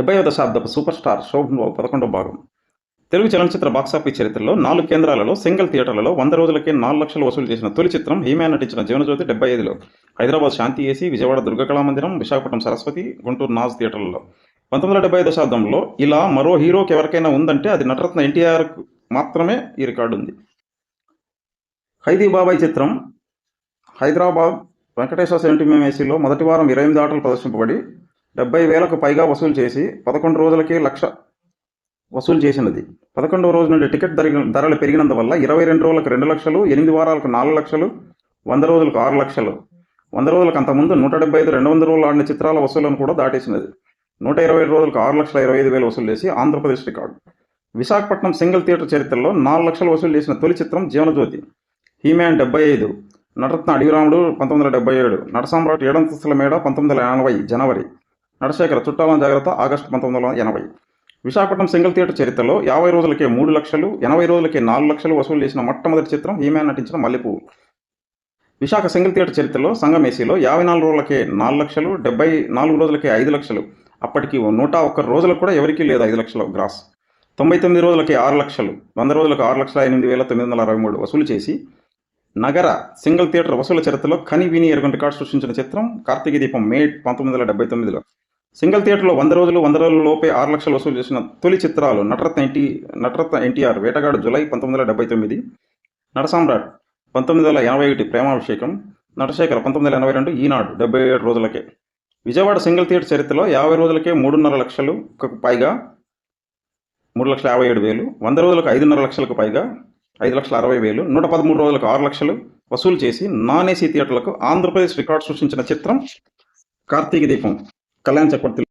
డెబ్బైవ దశాబ్దపు super star Shobhan పదకొండవ భాగం. తెలుగు చలనచిత్ర బాక్సాఫీస్ చరిత్రలో నాలుగు కేంద్రాలలో సింగిల్ థియేటర్లలో వంద రోజులకే నాలుగు లక్షలు వసూలు చేసిన తొలి చిత్రం హీమ్యాన్ నటించిన జీవనజ్యోతి డెబ్బై ఐదులో హైదరాబాద్ శాంతి ఏసీ విజయవాడ దుర్గకళా మందిరం విశాఖపట్నం సరస్వతి గుంటూరు నాజ్ థియేటర్లలో. పంతొమ్మిది వందల డెబ్బై దశాబ్దంలో ఇలా మరో హీరోకి ఎవరికైనా ఉందంటే అది నటరత్న ఎన్టీఆర్కు మాత్రమే ఈ రికార్డు ఉంది. ఖైదీ బాబాయ్ చిత్రం హైదరాబాద్ వెంకటేశ్వర సెంటిమీఎం ఏసీలో మొదటి వారం ఇరవై ఎనిమిది ఆటలు ప్రదర్శింపబడి డెబ్బై వేలకు పైగా వసూలు చేసి పదకొండు రోజులకే లక్ష వసూలు చేసినది. పదకొండవ రోజు నుండి టికెట్ ధర ధరలు పెరిగినందువల్ల ఇరవై రెండు రోజులకు రెండు లక్షలు ఎనిమిది వారాలకు నాలుగు లక్షలు వంద రోజులకు ఆరు లక్షలు. వంద రోజులకు అంతకుముందు నూట డెబ్బై ఐదు రెండు వందల రోజులు ఆడిన చిత్రాల వసూలను కూడా దాటేసినది. నూట ఇరవై ఏడు రోజులకు ఆరు లక్షల ఇరవై ఐదు వేలు వసూలు చేసి Andhra Pradesh record. Visakhapatnam single theatre చరిత్రలో నాలుగు లక్షలు వసూలు చేసిన తొలి చిత్రం జీవనజ్యోతి. హీమ్యాన్ డెబ్బై ఐదు నటరత్న అడివిరాముడు పంతొమ్మిది వందల డెబ్బై ఏడు నటసామ్రాట్ ఏడంతస్తుల మేడ పంతొమ్మిది వందల ఎనభై జనవరి. నటశేఖర చుట్టాల జాగ్రత్త ఆగస్టు పంతొమ్మిది వందల ఎనభై. విశాఖపట్నం సింగిల్ థియేటర్ చరిత్రలో యాభై రోజులకే మూడు లక్షలు ఎనభై రోజులకే నాలుగు లక్షలు వసూలు చేసిన మొట్టమొదటి చిత్రం ఈమె నటించిన మల్లెపువ్వు విశాఖ సింగిల్ థియేటర్ చరిత్రలో సంగం ఏసీలో యాభై నాలుగు రోజులకే నాలుగు లక్షలు డెబ్బై నాలుగు రోజులకే ఐదు లక్షలు. అప్పటికి నూట ఒక్క రోజులకు కూడా ఎవరికీ లేదు ఐదు లక్షల గ్రాస్. తొంభై తొమ్మిది రోజులకి ఆరు లక్షలు వంద రోజులకు ఆరు లక్షల ఎనిమిది వేల తొమ్మిది వందల అరవై మూడు వసూలు చేసి నగర సింగిల్ థియేటర్ వసూల చరిత్రలో కని విని ఎరుగని కార్డు సృష్టించిన చిత్రం కార్తీక దీపం మే పంతొమ్మిది వందల డెబ్బై తొమ్మిదిలో. సింగిల్ థియేటర్లో వంద రోజులు వంద రోజుల లోపే ఆరు లక్షలు వసూలు చేసిన తొలి చిత్రాలు నటరత్న ఎన్టీ నటరత్న ఎన్టీఆర్ వేటగాడు జులై పంతొమ్మిది వందల డెబ్బై తొమ్మిది నటసామ్రాట్ పంతొమ్మిది వందల ఎనభై ఒకటి ప్రేమాభిషేకం నటశేఖర్ పంతొమ్మిది వందల ఎనభై రెండు ఈనాడు డెబ్బై ఏడు రోజులకే. విజయవాడ సింగిల్ థియేటర్ చరిత్రలో యాభై రోజులకే మూడున్నర లక్షలు పైగా మూడు లక్షల యాభై ఏడు వేలు వంద రోజులకు ఐదున్నర లక్షలకు పైగా ఐదు లక్షల అరవై వేలు నూట పదమూడు రోజులకు ఆరు లక్షలు వసూలు చేసి నాన్ ఏసీ థియేటర్లకు ఆంధ్రప్రదేశ్ రికార్డు సృష్టించిన చిత్రం కార్తీక దీపం. ಕಲ್ಯಾಣ ಚಕ್ರವರ್ತಿ